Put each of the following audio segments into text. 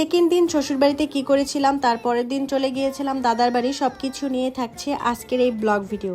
Second দিন শ্বশুরবাড়িতে কি করেছিলাম তারপরের দিন চলে গিয়েছিলাম, দাদার বাড়ি সব কিছু নিয়ে থাকছে আজকের এই ব্লগ ভিডিও।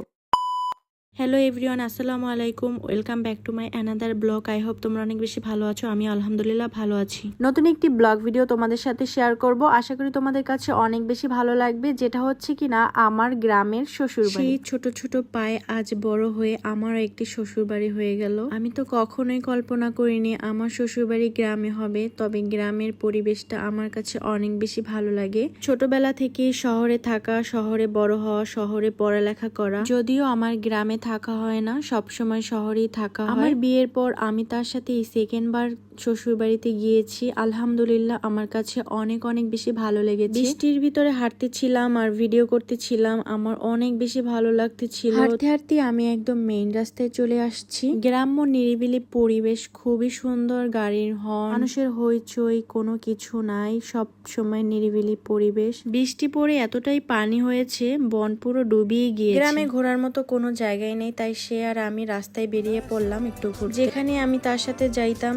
হ্যালো এভরিওয়ান আসসালামু আলাইকুম। Welcome back to my another blog I hope তোমরা অনেক বেশি ভালো আছো। আমি আলহামদুলিল্লাহ ভালো আছি। নতুন একটি ব্লগ ভিডিও তোমাদের সাথে শেয়ার করব। আশা করি তোমাদের কাছে অনেক বেশি ভালো লাগবে। যেটা হচ্ছে কিনা আমার গ্রামের শ্বশুর সেই ছোট ছোট পায়ে আজ বড় হয়ে আমারও একটি শ্বশুর বাড়ি হয়ে গেল। আমি তো কখনোই কল্পনা করিনি আমার শ্বশুর বাড়ি গ্রামে হবে তবে গ্রামের পরিবেশটা আমার কাছে অনেক বেশি ভালো লাগে। ছোটবেলা থেকে শহরে থাকা শহরে বড় হওয়া শহরে পড়ালেখা করা যদিও আমার গ্রামে থাকা হয় না সব সময় শহরেই থাকা আমার বিয়ের পর আমি তার সাথে এই সেকেন্ড বার শ্বশুর বাড়িতে গিয়েছি। আলহামদুলিল্লাহ আমার কাছে অনেক অনেক বেশি ভালো লেগেছে। বৃষ্টির ভিতরে হাঁটতেছিলাম আর ভিডিও করতেছিলাম আমার অনেক বেশি ভালো লাগতেছিল। হাঁটতে হাঁটতে আমি একদম মেইন রাস্তায় চলে আসছি। গ্রাম্য নিরিবিলি পরিবেশ খুবই সুন্দর গাড়ির হর্ন মানুষের হইচই কোনো কিছু নাই সব সময় নিরিবিলি পরিবেশ। বৃষ্টি পড়ে এতটাই পানি হয়েছে বন পুরো ডুবিয়ে গিয়ে গ্রামে ঘোরার মতো কোনো জায়গায় নেই তাই সে আর আমি রাস্তায় বেরিয়ে পড়লাম একটু যেখানে আমি তার সাথে যাইতাম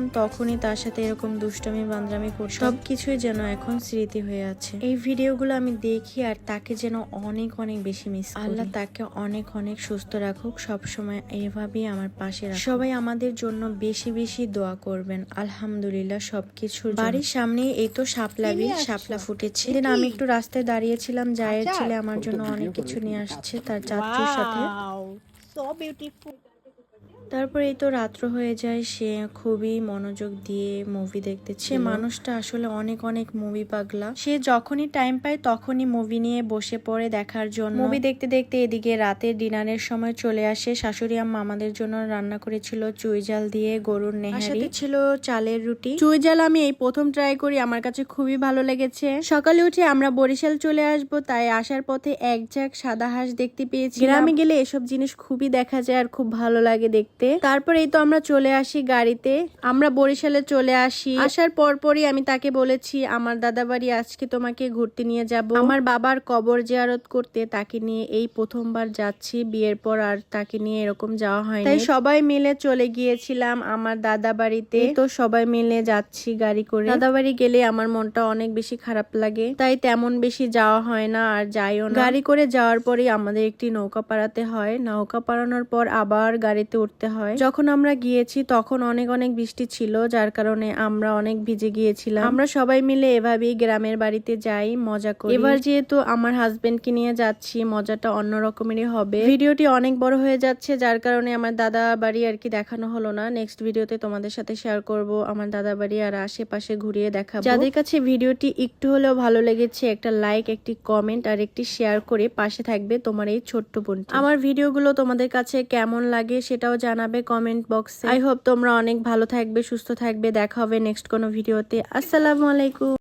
তখনই তার সাথে এরকম দুষ্টামি বান্দ্রামি করতাম সবকিছুই যেন এখন স্মৃতি হয়ে আছে। এই ভিডিওগুলো আমি দেখি আর তাকে যেন অনেক অনেক বেশি মিস আল্লাহ তাকে অনেক অনেক সুস্থ রাখুক সব সময় এভাবেই আমার পাশে রাখুক। সবাই আমাদের জন্য বেশি বেশি দোয়া করবেন। আলহামদুলিল্লাহ সবকিছুর বাড়ির সামনে এই তো শাপলাবি শাপলা ফুটেছে। দিন আমি একটু রাস্তায় দাঁড়িয়েছিলাম জায়ের ছেলে আমার জন্য অনেক কিছু নিয়ে আসছে তার চাচুর সাথে। Wow, so beautiful. তারপর এই তো রাত্র হয়ে যায় সে খুবই মনোযোগ দিয়ে মুভি দেখতেছে। সে মানুষটা আসলে অনেক অনেক মুভি পাগলা। সে যখনই টাইম পায় তখনই মুভি নিয়ে বসে পড়ে দেখার জন্য। মুভি দেখতে দেখতে এদিকে রাতের ডিনারের সময় চলে আসে। শাশুড়ি আম্মা আমাদের জন্য রান্না করেছিল চুই জাল দিয়ে গরুর নেহারি। ছিল চালের রুটি। চুই জাল আমি এই প্রথম ট্রাই করি আমার কাছে খুবই ভালো লেগেছে। সকালে উঠে আমরা বরিশাল চলে আসব তাই আসার পথে এক ঝাঁক সাদা হাঁস দেখতে পেয়েছি গ্রামে গেলে এসব জিনিস খুবই দেখা যায় আর খুব ভালো লাগে দেখতে। তারপরেই তো আমরা চলে আসি গাড়িতে। আমরা বরিশালে চলে আসি। আসার পরপরই আমি তাকে বলেছি, আমার দাদা বাড়ি আজকে তোমাকে ঘুরতে নিয়ে যাব। আমার বাবার কবর জিয়ারত করতে তাকে নিয়ে এই প্রথমবার যাচ্ছি। বিয়ের পর আর তাকে নিয়ে এরকম যাওয়া হয়নি। তাই সবাই মিলে চলে গিয়েছিলাম আমার দাদা বাড়িতে তো সবাই মিলে যাচ্ছি গাড়ি করে। দাদা বাড়ি গেলে আমার মনটা অনেক বেশি খারাপ লাগে। তাই তেমন বেশি যাওয়া হয় না আর যাইও না। গাড়ি করে যাওয়ার পরেই আমাদের একটি নৌকা পাড়াতে হয়। নৌকা পাড়ানোর পর আবার গাড়িতে উঠতে হয়। যখন আমরা গিয়েছি তখন অনেক অনেক বৃষ্টি ছিল, যার কারণে আমরা অনেক ভিজে গিয়েছিলাম। আমরা সবাই মিলে এভাবেই গ্রামের বাড়িতে যাই, মজা করি। এবার যেহেতু আমার হাজবেন্ডকে নিয়ে যাচ্ছি, মজাটা অন্য রকমেরই হবে। ভিডিওটি অনেক বড় হয়ে যাচ্ছে, যার কারণে আমার দাদা বাড়ি আর কি দেখানো হলো না। নেক্সট ভিডিওতে তোমাদের সাথে শেয়ার করব, আমার দাদা বাড়ি আর আশেপাশে ঘুরিয়ে দেখাবো। যাদের কাছে ভিডিওটি একটু হলেও ভালো লেগেছে, একটা লাইক একটি কমেন্ট আর একটি শেয়ার করে পাশে থাকবে তোমার এই ছোট্ট বোনটি। আমার ভিডিওগুলো তোমাদের কাছে কেমন লাগে সেটাও জানাবে কমেন্ট বক্সে আই হোপ তোমরা অনেক ভালো থাকবে, সুস্থ থাকবে। দেখা হবে নেক্সট কোনো ভিডিওতে আসসালামু আলাইকুম।